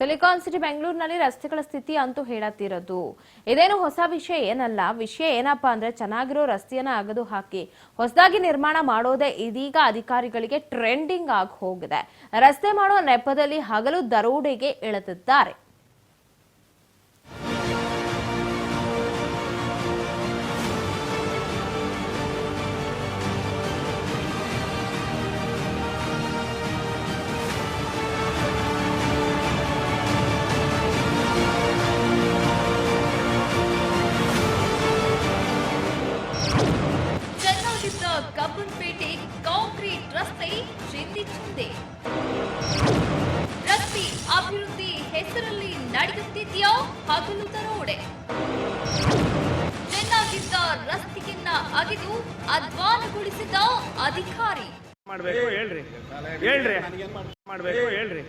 Silicon city ಬೆಂಗಳೂರಿನಲ್ಲಿ ರಸ್ತೆಗಳ ಸ್ಥಿತಿ ಅಂತೂ ಹೇಳತ್ತಿರೋದು. ಇದೇನು ಹೊಸ ವಿಷಯ ಏನಲ್ಲ. ವಿಷಯ ಏನಪ್ಪಾ ಅಂದ್ರೆ ಚೆನ್ನಾಗಿರೋ ರಸ್ತೆಯನ್ನ ಅಗದು ಹಾಕಿ, ಹೊಸದಾಗಿ ನಿರ್ಮಾಣ ಮಾಡೋದೇ ಇದೀಗ ಅಧಿಕಾರಿಗಳಿಗೆ ಟ್ರೆಂಡಿಂಗ್ ಆಗಿ ಹೋಗಿದೆ. ರಸ್ತೆ ಮಾಡೋ ನೆಪದಲ್ಲಿ ಹಗಲು ದರೋಡೆಗೆ ಇಳಿದಿದ್ದಾರೆ ನಡೆಯುತ್ತಿದೆಯಾ ಹಗಲು ತರೋಡೆ. ಚೆನ್ನಾಗಿದ್ದ ರಸ್ತೆಯನ್ನ ಅಗೆದು ಅಧ್ವಾನಗೊಳಿಸಿದ ಅಧಿಕಾರಿ. ಮಾಡ್ಬೇಕು ಹೇಳ್ರಿ. ಹೇಳ್ರಿ. ಮಾಡ್ಬೇಕು ಹೇಳ್ರಿ.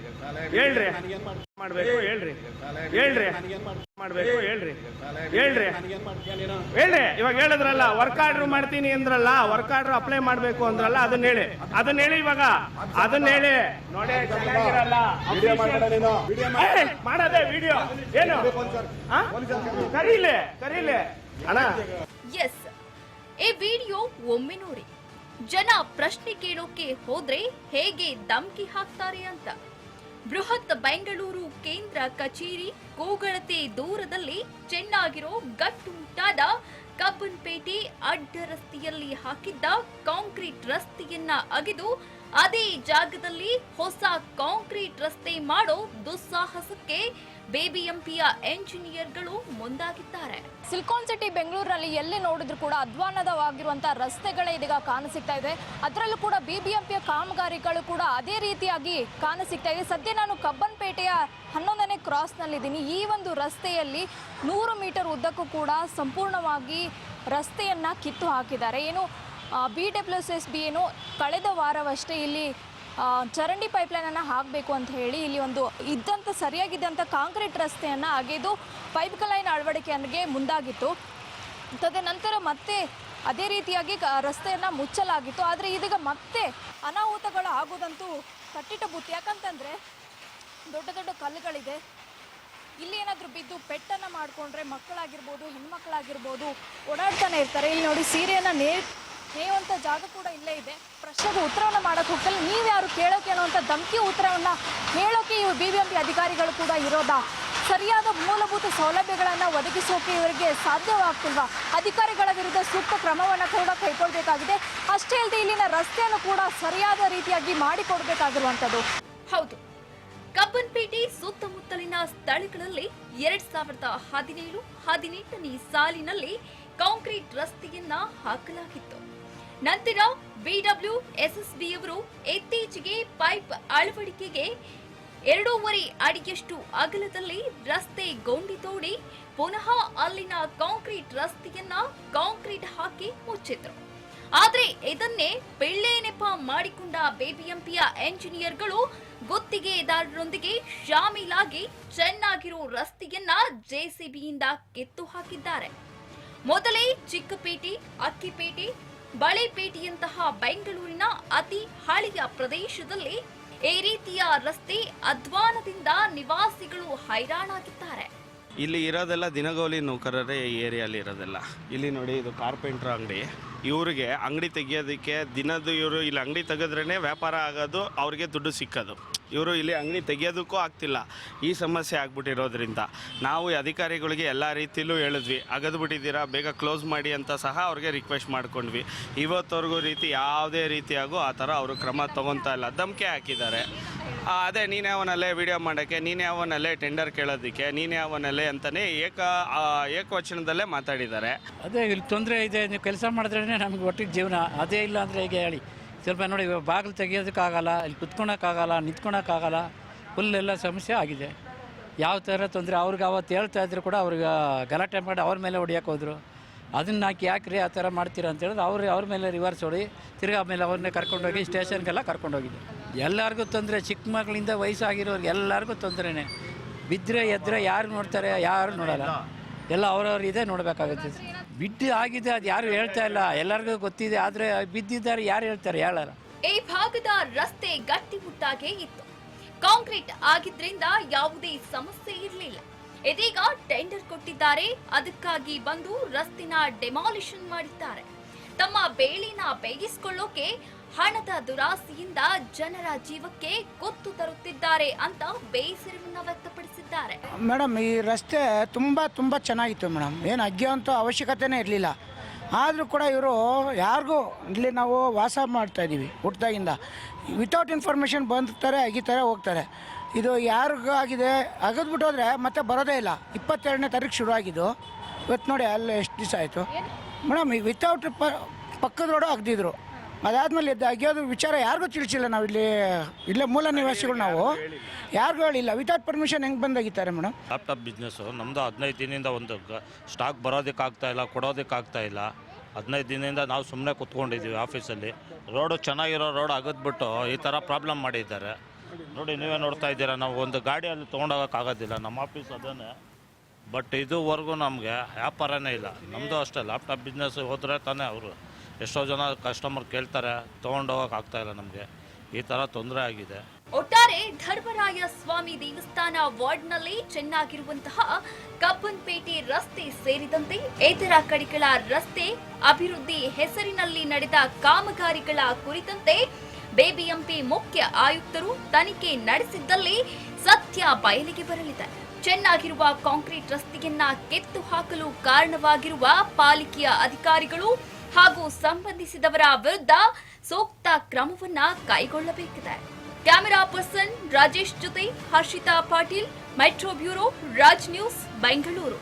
ಹೇಳ್ರಿ. ಮಾಡ್ಬೇಕು ಹೇಳ್ರಿ. ಹೇಳ್ರಿ. ಮಾಡ್ಬೇಕು ಹೇಳ್ರಿ. ಹೇಳ್ರಿ. ಹೇಳ್ರಿ. ಇವಾಗ ಹೇಳಿದ್ರಲ್ಲ ವರ್ಕ್ ಆರ್ಡರ್ ಮಾಡ್ತೀನಿ ಅಂದ್ರಲ್ಲ ವರ್ಕ್ ಆರ್ಡರ್ ಅಪ್ಲೈ ಮಾಡ್ಬೇಕು ಅಂದ್ರಲ್ಲ ಅದನ್ನ ಹೇಳಿ. ಅದನ್ನ ಹೇಳಿ ಇವಾಗ. ಅದನ್ನ ಹೇಳಿ. ನೋಡಿ ಮಾಡದೆ ವಿಡಿಯೋ ಏನು? ಕರೀಲೆ ಕರೀಲೆ. ಅಣ್ಣ ಎಸ್ ಈ ವಿಡಿಯೋ ಒಮ್ಮೆ ನೋಡಿ ಜನ ಪ್ರಶ್ನೆ ಕೇಳೋಕೆ ಹೋದ್ರೆ ಹೇಗೆ ಧಮ್ಕಿ ಹಾಕ್ತಾರೆ ಅಂತ. ಬೃಹತ್ ಬೆಂಗಳೂರು ಕೇಂದ್ರ ಕಚೇರಿ ಕೋಗಳತೆ ದೂರದಲ್ಲಿ ಚೆನ್ನಾಗಿರೋ ಗಟ್ಟುಂಟಾದ ಕಬ್ಬನ್ಪೇಟೆ ಅಡ್ಡ ರಸ್ತೆಯಲ್ಲಿ ಹಾಕಿದ್ದ ಕಾಂಕ್ರೀಟ್ ರಸ್ತೆಯನ್ನ ಅಗೆದು ಅದೇ ಜಾಗದಲ್ಲಿ ಹೊಸ ಕಾಂಕ್ರೀಟ್ ರಸ್ತೆ ಮಾಡೋ ದುಸ್ಸಾಹಸಕ್ಕೆ ಬೇಬಿಎಂಪಿಯ ಎಂಜಿನಿಯರ್ಗಳು ಮುಂದಾಗಿದ್ದಾರೆ. ಸಿಲ್ಕಾನ್ ಸಿಟಿ ಬೆಂಗಳೂರಿನಲ್ಲಿ ಎಲ್ಲಿ ನೋಡಿದ್ರು ಕೂಡ ಅಧ್ವಾನದವಾಗಿರುವಂತಹ ರಸ್ತೆಗಳೇ ಇದೀಗ ಕಾಣಸಿಗ್ತಾ ಇದೆ. ಅದರಲ್ಲೂ ಕೂಡ ಬಿಬಿಎಂಪಿಯ ಕಾಮಗಾರಿಗಳು ಕೂಡ ಅದೇ ರೀತಿಯಾಗಿ ಕಾಣಸಿಗ್ತಾ ಇದೆ. ಸದ್ಯ ನಾನು ಕಬ್ಬನ್ಪೇಟೆಯ ಹನ್ನೊಂದನೇ ಕ್ರಾಸ್ನಲ್ಲಿದ್ದೀನಿ. ಈ ಒಂದು ರಸ್ತೆಯಲ್ಲಿ ನೂರು ಮೀಟರ್ ಉದ್ದಕ್ಕೂ ಕೂಡ ಸಂಪೂರ್ಣವಾಗಿ ರಸ್ತೆಯನ್ನ ಕಿತ್ತು ಹಾಕಿದ್ದಾರೆ. ಏನು ಬಿ ಡಬ್ಲ್ಯೂ ಎಸ್ ಬಿ ಏನು ಕಳೆದ ವಾರವಷ್ಟೇ ಇಲ್ಲಿ ಚರಂಡಿ ಪೈಪ್ಲೈನನ್ನು ಹಾಕಬೇಕು ಅಂತ ಹೇಳಿ ಇಲ್ಲಿ ಒಂದು ಇದ್ದಂಥ, ಸರಿಯಾಗಿದ್ದಂಥ ಕಾಂಕ್ರೀಟ್ ರಸ್ತೆಯನ್ನು ಅಗೆದು ಪೈಪ್ ಲೈನ್ ಅಳವಡಿಕೆಗೆ ಮುಂದಾಗಿತ್ತು. ತದನಂತರ ಮತ್ತೆ ಅದೇ ರೀತಿಯಾಗಿ ರಸ್ತೆಯನ್ನು ಮುಚ್ಚಲಾಗಿತ್ತು. ಆದರೆ ಇದೀಗ ಮತ್ತೆ ಅನಾಹುತಗಳು ಆಗೋದಂತೂ ಕಟ್ಟಿಟ್ಟ ಬುತ್ತಿ. ಯಾಕಂತಂದರೆ ದೊಡ್ಡ ದೊಡ್ಡ ಕಲ್ಲುಗಳಿದೆ. ಇಲ್ಲಿ ಏನಾದರೂ ಬಿದ್ದು ಪೆಟ್ಟನ್ನು ಮಾಡಿಕೊಂಡ್ರೆ ಮಕ್ಕಳಾಗಿರ್ಬೋದು, ಹೆಣ್ಮಕ್ಳಾಗಿರ್ಬೋದು ಓಡಾಡ್ತಾನೆ ಇರ್ತಾರೆ. ಇಲ್ಲಿ ನೋಡಿ ಸೀರೆಯನ್ನು ನೇ ನೇಯುವಂಥ ಜಾಗ ಕೂಡ ಇಲ್ಲೇ ಇದೆ. ಪ್ರಶ್ನೆಗೆ ಉತ್ತರವನ್ನು ಮಾಡೋಕೆ ಹೋಗ್ತಲ್ಲ, ನೀವು ಯಾರು ಕೇಳೋಕೆ ಅನ್ನೋವಂಥ ಧಮಕಿ, ಉತ್ತರವನ್ನು ಹೇಳೋಕೆ ಇವು ಬಿ ಬಿ ಎಂ ಅಧಿಕಾರಿಗಳು ಕೂಡ ಇರೋದಾ? ಸರಿಯಾದ ಮೂಲಭೂತ ಸೌಲಭ್ಯಗಳನ್ನು ಒದಗಿಸೋಕೆ ಇವರಿಗೆ ಸಾಧ್ಯವಾಗ್ತಿಲ್ವಾ? ಅಧಿಕಾರಿಗಳ ವಿರುದ್ಧ ಸೂಕ್ತ ಕ್ರಮವನ್ನು ಕೂಡ ಕೈಗೊಳ್ಳಬೇಕಾಗಿದೆ ಅಷ್ಟೇ ಅಲ್ಲದೆ ಇಲ್ಲಿನ ರಸ್ತೆಯನ್ನು ಕೂಡ ಸರಿಯಾದ ರೀತಿಯಾಗಿ ಮಾಡಿಕೊಡ್ಬೇಕಾಗಿರುವಂಥದ್ದು. ಹೌದು. ಕಬ್ಬನ್ಪೇಟೆ ಸುತ್ತಮುತ್ತಲಿನ ಸ್ಥಳಗಳಲ್ಲಿ ಎರಡ್ ಸಾವಿರದ ಹದಿನೇಳು, ಹದಿನೆಂಟನೇ ಸಾಲಿನಲ್ಲಿ ಕಾಂಕ್ರೀಟ್ ರಸ್ತೆಯನ್ನ ಹಾಕಲಾಗಿತ್ತು. ನಂತರ ಬಿಡಬ್ಲ್ಯೂ ಎಸ್ಎಸ್ಬಿಯವರು ಇತ್ತೀಚೆಗೆ ಪೈಪ್ ಅಳವಡಿಕೆಗೆ ಎರಡೂವರೆ ಅಡಿಯಷ್ಟು ಅಗಲದಲ್ಲಿ ರಸ್ತೆ ಗೊಂಡಿ ತೋಡಿ ಪುನಃ ಅಲ್ಲಿನ ಕಾಂಕ್ರೀಟ್ ರಸ್ತೆಯನ್ನ ಕಾಂಕ್ರೀಟ್ ಹಾಕಿ ಮುಚ್ಚಿದ್ರು. ಆದರೆ ಇದನ್ನೇ ಬೆಳ್ಳೆ ನೆಪ ಮಾಡಿಕೊಂಡ ಬಿಬಿಎಂಪಿಯ ಎಂಜಿನಿಯರ್ಗಳು ಗುತ್ತಿಗೆದಾರರೊಂದಿಗೆ ಶಾಮೀಲಾಗಿ ಚೆನ್ನಾಗಿರೋ ರಸ್ತೆಯನ್ನ ಜೆಸಿಬಿಯಿಂದ ಕಿತ್ತು ಹಾಕಿದ್ದಾರೆ. ಮೊದಲೇ ಚಿಕ್ಕಪೇಟೆ, ಅಕ್ಕಿಪೇಟೆ ಬಳೆಪೇಟೆಯಂತಹ ಬೆಂಗಳೂರಿನ ಅತಿ ಹಳೆಯ ಪ್ರದೇಶದಲ್ಲಿ ಈ ರೀತಿಯ ರಸ್ತೆ ಅಧ್ವಾನದಿಂದ ನಿವಾಸಿಗಳು ಹೈರಾಣಾಗಿದ್ದಾರೆ. ಇಲ್ಲಿ ಇರೋದೆಲ್ಲ ದಿನಗೌಲಿ ನೌಕರರೇ ಈ ಏರಿಯಲ್ಲಿ ಇರೋದೆಲ್ಲ. ಇಲ್ಲಿ ನೋಡಿ ಇದು ಕಾರ್ಪೆಂಟ್ರ್ ಅಂಗಡಿ. ಇವ್ರಿಗೆ ಅಂಗಡಿ ತೆಗಿಯೋದಕ್ಕೆ ದಿನದ್ದು ಇವರು ಇಲ್ಲಿ ಅಂಗಡಿ ತೆಗೆದ್ರೇ ವ್ಯಾಪಾರ ಆಗೋದು, ಅವ್ರಿಗೆ ದುಡ್ಡು ಸಿಕ್ಕೋದು. ಇವರು ಇಲ್ಲಿ ಅಂಗಡಿ ತೆಗಿಯೋದಕ್ಕೂ ಆಗ್ತಿಲ್ಲ. ಈ ಸಮಸ್ಯೆ ಆಗ್ಬಿಟ್ಟಿರೋದ್ರಿಂದ ನಾವು ಅಧಿಕಾರಿಗಳಿಗೆ ಎಲ್ಲ ರೀತಿಯಲ್ಲೂ ಹೇಳಿದ್ವಿ, ಅಗದು ಬಿಟ್ಟಿದ್ದೀರಾ, ಬೇಗ ಕ್ಲೋಸ್ ಮಾಡಿ ಅಂತ ಸಹ ಅವ್ರಿಗೆ ರಿಕ್ವೆಸ್ಟ್ ಮಾಡ್ಕೊಂಡ್ವಿ. ಇವತ್ತವರೆಗೂ ರೀತಿ ಯಾವುದೇ ರೀತಿಯಾಗೂ ಆ ಥರ ಅವರು ಕ್ರಮ ತೊಗೊತಾ ಇಲ್ಲ. ಧಮಕಿ ಹಾಕಿದ್ದಾರೆ. ಅದೇ, ನೀನೇ ಅವನಲ್ಲೇ ವಿಡಿಯೋ ಮಾಡೋಕ್ಕೆ, ನೀನೇ ಅವನಲ್ಲೇ ಟೆಂಡರ್ ಕೇಳೋದಕ್ಕೆ, ನೀನೇ ಅವನಲ್ಲೇ ಅಂತಲೇ ಏಕ ಏಕವಚನದಲ್ಲೇ ಮಾತಾಡಿದ್ದಾರೆ. ಅದೇ, ಇಲ್ಲಿ ತೊಂದರೆ ಇದೆ, ನೀವು ಕೆಲಸ ಮಾಡಿದ್ರೇ ನಮಗೆ ಒಟ್ಟಿಗೆ ಜೀವನ. ಅದೇ ಇಲ್ಲ ಅಂದರೆ ಹೇಗೆ ಹೇಳಿ. ಸ್ವಲ್ಪ ನೋಡಿ, ಇವಾಗ ಬಾಗಿಲು ತೆಗಿಯೋದಕ್ಕಾಗಲ್ಲ, ಇಲ್ಲಿ ಕುತ್ಕೊಳಕ್ಕಾಗಲ್ಲ, ನಿಂತ್ಕೊಳಕ್ಕಾಗಲ್ಲ ಫುಲ್ಲೆಲ್ಲ ಸಮಸ್ಯೆ ಆಗಿದೆ. ಯಾವ ಥರ ತೊಂದರೆ, ಅವ್ರಿಗೆ ಅವತ್ತು ಹೇಳ್ತಾ ಇದ್ರು ಕೂಡ ಅವ್ರಿಗೆ ಗಲಾಟೆ ಮಾಡಿ ಅವ್ರ ಮೇಲೆ ಹೊಡಿಯೋಕೆ ಹೋದರು. ಅದನ್ನ ಹಾಕಿ ರೀ ಆ ಥರ ಮಾಡ್ತೀರಾ ಅಂತ ಹೇಳಿದ್ರೆ ಅವ್ರು ಅವ್ರ ಮೇಲೆ ರಿವರ್ಸ್ ಹೊಡಿ, ತಿರ್ಗಿ ಆಮೇಲೆ ಅವ್ರನ್ನೇ ಕರ್ಕೊಂಡೋಗಿ ಸ್ಟೇಷನ್ಗೆಲ್ಲ ಕರ್ಕೊಂಡೋಗಿದ್ದೆ ಎಲ್ಲರಿಗೂ ತೊಂದರೆ, ಚಿಕ್ಕ ಮಕ್ಕಳಿಂದ ವಯಸ್ಸಾಗಿರೋರ್ಗೆ ಎಲ್ಲರಿಗೂ ತೊಂದರೆನೇ. ಬಿದ್ದರೆ ಎದ್ದರೆ ಯಾರು ನೋಡ್ತಾರೆ, ಯಾರು ನೋಡಲ್ಲ. ಎಲ್ಲ ಅವ್ರವ್ರ ಇದೆ ನೋಡಬೇಕಾಗುತ್ತೆ. ಬಿದ್ದು ಆಗಿದೆ, ಅದು ಯಾರು ಹೇಳ್ತಾ ಇಲ್ಲ. ಎಲ್ಲರಿಗೂ ಗೊತ್ತಿದೆ, ಆದ್ರೆ ಬಿದ್ದಿದ್ದಾರೆ, ಯಾರು ಹೇಳ್ತಾರೆ, ಹೇಳಲ್ಲ. ಈ ಭಾಗದ ರಸ್ತೆ ಗಟ್ಟಿ ಮುಟ್ಟಾಗೆ ಇತ್ತು. ಕಾಂಕ್ರೀಟ್ ಆಗಿದ್ರಿಂದ ಯಾವುದೇ ಸಮಸ್ಯೆ ಇರಲಿಲ್ಲ. ಇದೀಗ ಟೆಂಡರ್ ಕೊಟ್ಟಿದ್ದಾರೆ, ಅದಕ್ಕಾಗಿ ಬಂದು ರಸ್ತೆನ ಡೆಮಾಲಿಷನ್ ಮಾಡಿದ್ದಾರೆ. ತಮ್ಮ ಬೇಳಿನ ಬೇಯಿಸಿಕೊಳ್ಳೋಕೆ ಹಣದ ದುರಾಸೆಯಿಂದ ಜನರ ಜೀವಕ್ಕೆ ಕೊತ್ತು ತರುತ್ತಿದ್ದಾರೆ ಅಂತ ಬೇಸರವನ್ನ ವ್ಯಕ್ತಪಡಿಸಿದ್ದಾರೆ. ಮೇಡಮ್ ಈ ರಸ್ತೆ ತುಂಬ ತುಂಬ ಚೆನ್ನಾಗಿತ್ತು ಮೇಡಮ್. ಏನು ಅಗ್ಗಿಯೋಂಥ ಅವಶ್ಯಕತೆನೇ ಇರಲಿಲ್ಲ. ಆದರೂ ಕೂಡ ಇವರು ಯಾರಿಗೂ ಇಲ್ಲಿ ನಾವು ವಾಸ ಮಾಡ್ತಾ ಇದ್ದೀವಿ ಹುಟ್ಟದಾಗಿಂದ ವಿತೌಟ್ ಇನ್ಫಾರ್ಮೇಷನ್ ಬಂದಿರ್ತಾರೆ ಅಗಿತಾರೆ ಹೋಗ್ತಾರೆ. ಇದು ಯಾರಿಗೂ ಆಗಿದೆ ಅಗದ್ಬಿಟ್ಟು ಹೋದ್ರೆ ಮತ್ತೆ ಬರೋದೇ ಇಲ್ಲ. ಇಪ್ಪತ್ತೆರಡನೇ ತಾರೀಕು ಶುರು ಆಗಿದ್ದು. ಇವತ್ತು ನೋಡಿ ಅಲ್ಲಿ ಎಷ್ಟು ದಿವಸ ಆಯಿತು. ಮೇಡಮ್ ವಿತೌಟ್ ಪಕ್ಕದ ರೋಡು ಅಗ್ದಿದ್ರು. ಅದಾದ್ಮೇಲೆ ಅಗಿಯೋದು ವಿಚಾರ ಯಾರಿಗೂ ತಿಳಿಸಿಲ್ಲ ನಾವು ಇಲ್ಲಿ ಇಲ್ಲೇ ಮೂಲ ನಿವಾಸಿಗಳು ನಾವು. ಯಾರಿಗೂ ಹೇಳಿಲ್ಲ. ವಿತೌಟ್ ಪರ್ಮಿಷನ್ ಹೆಂಗೆ ಬಂದಾಗಿದ್ದಾರೆ ಮೇಡಮ್? ಲ್ಯಾಪ್ಟಾಪ್ ಬಿಸ್ನೆಸ್ಸು ನಮ್ಮದು ಹದಿನೈದು ದಿನದಿಂದ ಒಂದು ಸ್ಟಾಕ್ ಬರೋದಕ್ಕಾಗ್ತಾ ಇಲ್ಲ ಕೊಡೋದಕ್ಕಾಗ್ತಾ ಇಲ್ಲ. ಹದಿನೈದು ದಿನದಿಂದ ನಾವು ಸುಮ್ಮನೆ ಕೂತ್ಕೊಂಡಿದ್ದೀವಿ ಆಫೀಸಲ್ಲಿ ರೋಡು ಚೆನ್ನಾಗಿರೋ ರೋಡ್ ಆಗದ್ಬಿಟ್ಟು ಈ ಥರ ಪ್ರಾಬ್ಲಮ್ ಮಾಡಿದ್ದಾರೆ. ನೋಡಿ ನೀವೇ ನೋಡ್ತಾ ಇದ್ದೀರಾ ನಾವು ಒಂದು ಗಾಡಿಯಲ್ಲಿ ತೊಗೊಂಡೋಗೋಕ್ಕಾಗೋದಿಲ್ಲ ನಮ್ಮ ಆಫೀಸ್ ಅದೇ ಬಟ್ ಇದುವರೆಗೂ ನಮಗೆ ವ್ಯಾಪಾರನೇ ಇಲ್ಲ. ನಮ್ಮದು ಅಷ್ಟೇ. ಲ್ಯಾಪ್ಟಾಪ್ ಬಿಸ್ನೆಸ್ ಹೋದರೆ ತಾನೇ ಅವರು. ಎಷ್ಟೋ ಜನ ಕಸ್ಟಮರ್ ಕೇಳ್ತಾರೆ ತೊಗೊಂಡೋಗಕ್ಕೆ ಇಲ್ಲ ನಮಗೆ. ಈ ಥರ ತೊಂದರೆ ಆಗಿದೆ. ಒಟ್ಟಾರೆ ಧರ್ಮರಾಯ ಸ್ವಾಮಿ ದೇವಸ್ಥಾನ ವಾರ್ಡ್ನಲ್ಲಿ ಚೆನ್ನಾಗಿರುವಂತಹ ಕಬ್ಬನ್ಪೇಟೆ ರಸ್ತೆ ಸೇರಿದಂತೆ ಇತರ ಕಡೆಗಳ ರಸ್ತೆ ಅಭಿವೃದ್ಧಿ ಹೆಸರಿನಲ್ಲಿ ನಡೆದ ಕಾಮಗಾರಿಗಳ ಕುರಿತಂತೆ ಬಿಬಿಎಂಪಿ ಮುಖ್ಯ ಆಯುಕ್ತರು ತನಿಖೆ ನಡೆಸಿದ್ದಲ್ಲಿ ಸತ್ಯ ಬಯಲಿಗೆ ಬರಲಿದೆ. ಚೆನ್ನಾಗಿರುವ ಕಾಂಕ್ರೀಟ್ ರಸ್ತೆಯನ್ನ ಕೆತ್ತು ಹಾಕಲು ಕಾರಣವಾಗಿರುವ ಪಾಲಿಕೆಯ ಅಧಿಕಾರಿಗಳು ಹಾಗೂ ಸಂಬಂಧಿಸಿದವರ ವಿರುದ್ಧ ಸೂಕ್ತ ಕ್ರಮವನ್ನ ಕೈಗೊಳ್ಳಬೇಕಿದೆ. ಕ್ಯಾಮೆರಾ ಪರ್ಸನ್ ರಾಜೇಶ್ ಜೊತೆ Harshita Patil, metro bureau, Raj news, Bengaluru.